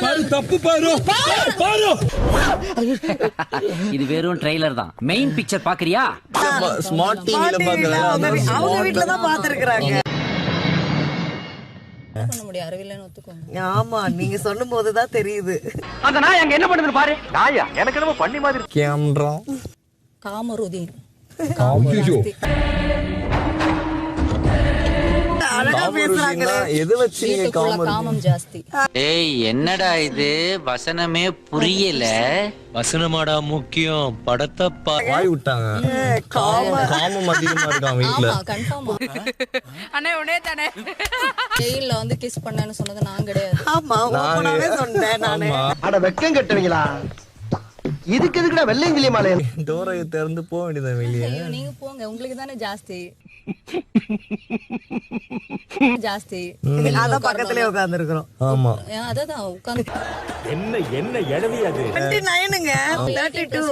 பாரு. தப்பு பாரு. பாரு. இது வெறும் ட்ரெய்லர் தான். மெயின் பிக்சர் பாக்குறியா? ஸ்மார்ட் டிவில பாத்தீங்களா? அவங்க வீ- அவங்க வீட்டுல தான் ஒத்துக்கோங்க. ஆமா நீங்க சொல்லும் போதுதான் தெரியுது. அந்த நாய் அங்க என்ன பண்ணுது பாரு? நாயா? எனக்கு என்னமோ பண்ணி மாதிரி கேமரா. காமருதீன் அழகா பேசுறாங்களே. எது வச்சு நீங்க வீட்டுக்குள்ள காமர் காமம் ஜாஸ்தி. ஏய் என்னடா இது? வசனமே புரியல. வசனமாடா முக்கியம். படத்தை வாய் விட்டாங்க. காமம் அதிகமா இருக்கான் வீட்ல. ஆமா கன்ஃபார்மா அண்ணே உடனே தானே. ஜெயில்ல வந்து கிஸ் பண்ணேன்னு சொன்னது நான் கிடையாது. ஆமா சொன்னேன் நானு. அட வெக்கம் கட்டுவீங்களா? இதுக்கு எதுக்குடா வெள்ளையங்கிலி மாலை டோரை திறந்து போக வேண்டியது வெளியே. ஐயோ நீங்க போங்க. உங்களுக்கு தானே ஜாஸ்தி. ஜாஸ்தி. பக்கத்துலயே உட்கார்ந்து இருக்கிறோம் ஆமா. என்ன என்ன அது?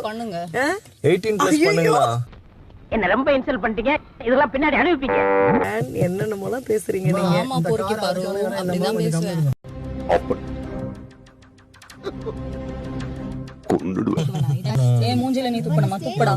பண்ணுங்க. பிளஸ் ரொம்ப இன்சல்ட் பண்ணிட்டீங்க? இதெல்லாம் பின்னாடி அனுப்பிப்பீங்க என்னென்னமோலாம் பேசுறீங்க நீங்க? ஆமா பொறுக்கி பாரு. அப்படிதான் பேசுவேன். ஏன் மூஞ்சில நீ துப்படமா துப்படா.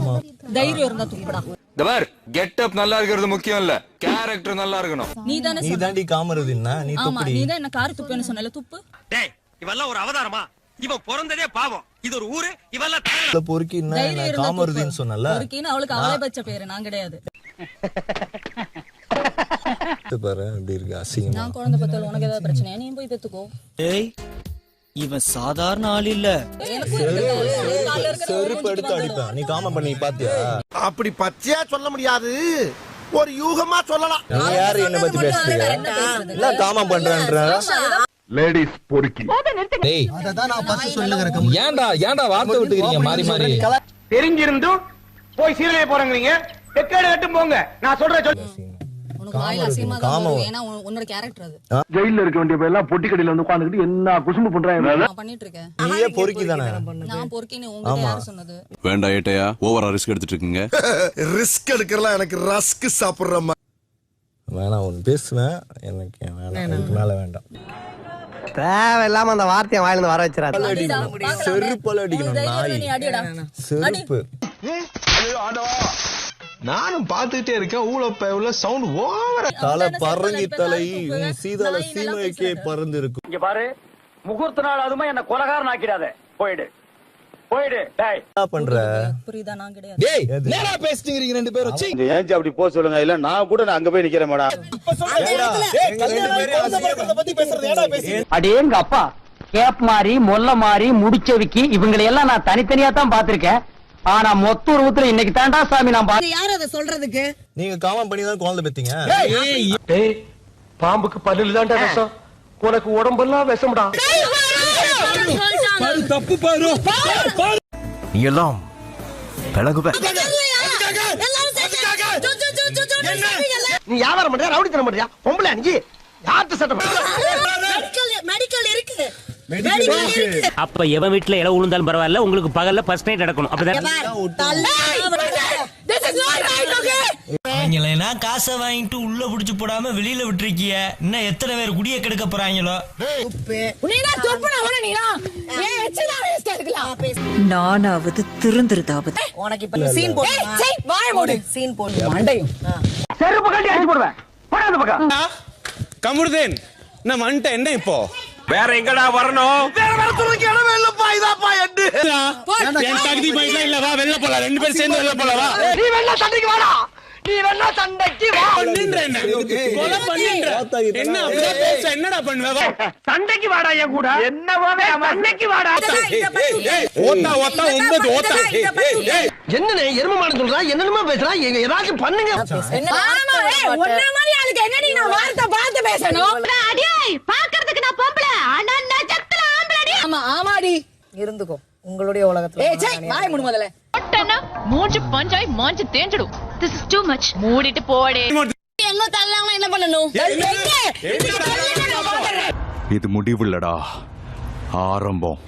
தைரியம் இருந்தா துப்படா. தபார் கெட்டப் நல்லா இருக்கிறது முக்கியம் இல்ல கேரக்டர் நல்லா இருக்கணும். நீ தானே நீ தாண்டி காமருதுன்னா நீ ஆமா துப்படி. நீ தான் என்ன கார் துப்புன்னு சொன்னல துப்பு. டேய் இவெல்லாம் ஒரு அவதாரமா? இவன் பிறந்ததே பாவம். இது ஒரு ஊரு இவெல்லாம் இல்ல பொறுக்கி என்ன காமருதுன்னு சொன்னல பொறுக்கின்னு அவளுக்கு அவளே பச்ச பேரு நான் கிடையாது. பாரு அப்படி இருக்கு அசிங்கமா. நான் குழந்தை பத்தல உனக்கு ஏதாவது பிரச்சனையா? நீ போய் பெத்துக்கோ. ஏய் இவன் சாதாரண ஆள் இல்ல. நீ காம பண்ணி பாத்தியா? அப்படி பச்சையா சொல்ல முடியாது. ஒரு யூகமா சொல்லலாம். நீ யாரு என்ன பத்தி பேசுறியா இல்ல காம பண்றேன்ற? லேடிஸ் பொறுக்கி. டேய். அததான் நான் ஃபர்ஸ்ட் சொல்லுகிறேன். ஏன்டா ஏன்டா வார்த்தை விட்டுக்கிறீங்க? மாறி மாறி. தெரிஞ்சிருந்தும் போய் சீரழிய போறீங்க வெக்கேடு கட்டும் போங்க. நான் சொல்றேன் ஏன்னா உன்னோட கேரக்டர் அது. ஜெயில இருக்க வேண்டிய எல்லாம் பொட்டி கடையில வந்து உட்காந்துக்கிட்டு என்ன குசும்பு பண்றாங்க நான் பண்ணிட்டு இருக்கேன். நீயே பொறுக்கி தானே? நான் பொறுக்கின்னு உங்ககிட்ட யாரு சொன்னது? வேண்டாம் ஏட்டையா? ஓவரா ரிஸ்க் எடுத்துட்டு இருக்கீங்க. ரிஸ்க் எடுக்கிறலாம் எனக்கு ரஸ்க் சாப்பிடுற வேணாம் ஒன்னு பேசுவேன். எனக்கு வேணாம். இதுக்கு மேல வேண்டாம். தேவையில்லாம அந்த வார்த்தையை வாயில இருந்து வர வச்சிடாது. செருப்பால அடிக்கணும் நாய். செருப்பு. நானும் பாத்துக்கிட்டே இருக்கேன். ஊழப்ப உள்ள சவுண்ட் ஓவர தலை பறங்கி தலை நல்லா சீமைக்கே. பறந்து இருக்கும் இங்க பாரு முகூர்த்த நாள் அதுமா என்ன கொலகாரன் ஆக்கிடாத போயிடு. போயிடு. டேய். என்ன பண்ற? புரியுதா? நான் கிடையாது. டேய் நேரா பேசிட்டீங்க ரெண்டு பேரும்? சீ. ஏன் அப்படி போக சொல்லுங்க. இல்ல நான் கூட நான் அங்க போய் நிக்கிறேன் மேடம் அடேங்க அப்பா? கேப் மாறி மொல்ல மாறி முடிச்சவிக்கி இவங்களை எல்லாம் நான் தனித்தனியா தான் பாத்திருக்கேன் ஆனா மொத்த உருவத்துல இன்னைக்கு தாண்டா சாமி நான் பாத்து யார் அதை சொல்றதுக்கு? நீங்க காமம் பண்ணி தான் குழந்தை பெத்தீங்க. டேய் பாம்புக்கு பல்லுல தான்டா விஷம். உனக்கு உடம்பெல்லாம் விஷம்டா. பாரு தப்பு பாரு. நீ எல்லாம் பழகுவ நீ வியாபாரம் பண்றியா? ரவுடித்தனம் பண்றியா? பொம்பளை நீ யார்கிட்ட சட்டம் மெடிக்கல் அப்ப எவன் வீட்டுல இல விழுந்தாலும் பரவாயில்ல உங்களுக்கு பகல்ல ஃபர்ஸ்ட் நைட் நடக்கணும். அப்படிதான் காசை வாங்கிட்டு உள்ள புடிச்சு போடாம வெளியில விட்டுருக்கிய? இன்னும் எத்தனை பேர் குடிய கெடுக்க போறாங்களோ? நானாவது திருந்துருதாவது உனக்கு இப்ப சீன் போடு சீன் போடு மண்டையும். செருப்பு கட்டி அடிச்சு போடுவேன். கமருதேன். நான் வந்துட்டேன் என்ன இப்போ? வேற எங்கடா வரணும்? வேற வேற துறைக்கு இடமே இல்லப்பா இதாப்பா எட்டு. என் தகுதி பயிலாம் இல்ல வா வெளில போலாம். ரெண்டு பேரும் சேர்ந்து வெளில போலாம் வா. நீ வேணா சண்டைக்கு வாடா. நீ வேணா சண்டைக்கு வா. பண்ணின்ற என்ன? கொலை பண்ணின்ற என்ன அப்படிதான் பேச என்னடா பண்ணுவ? வா. சண்டைக்கு வாடா என் கூட. என்னவோ சண்டைக்கு வாடா. ஓட்டா ஓட்டா ஒன்பது ஓட்டா என்னண்ணே எருமமான சொல்றா? என்னென்னமோ பேசுறா? எங்க ஏதாச்சும் பண்ணுங்க. பாக்குறதுக்கு நான் பொம்பளை ஆனா இருந்துக்கோ. உங்களுடைய உலகத்துல வாய் மூடு முதல்ல. ஒட்டனா மூஞ்சு பஞ்சாய் மாஞ்சு தேஞ்சிடும். திஸ் இஸ் டூ மச் மூடிட்டு போடே. எங்க தள்ளாம என்ன பண்ணணும்? இது? முடிவில்லடா. ஆரம்பம்.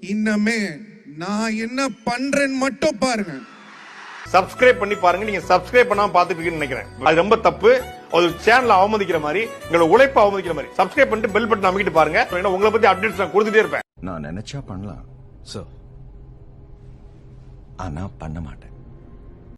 இன்னமே நான் என்ன பண்றேன்னு மட்டும் பாருங்க. சப்ஸ்கிரைப் பண்ணி பாருங்க. நீங்க சப்ஸ்கிரைப் பண்ணாம பாத்துட்டு நினைக்கிறேன். அது ரொம்ப தப்பு. ஒரு சேனலை அவமதிக்கிற மாதிரி எங்களோட உழைப்பை அவமதிக்கிற மாதிரி. சப்ஸ்கிரைப் பண்ணிட்டு பெல் பட்டன் அமைக்கிட்டு பாருங்க. ஏன்னா உங்களை பத்தி அப்டேட்ஸ் நான் கொடுத்துட்டே இருப்பேன். நான் நினைச்சா பண்ணலாம். சார் ஆனா பண்ண மாட்டேன்.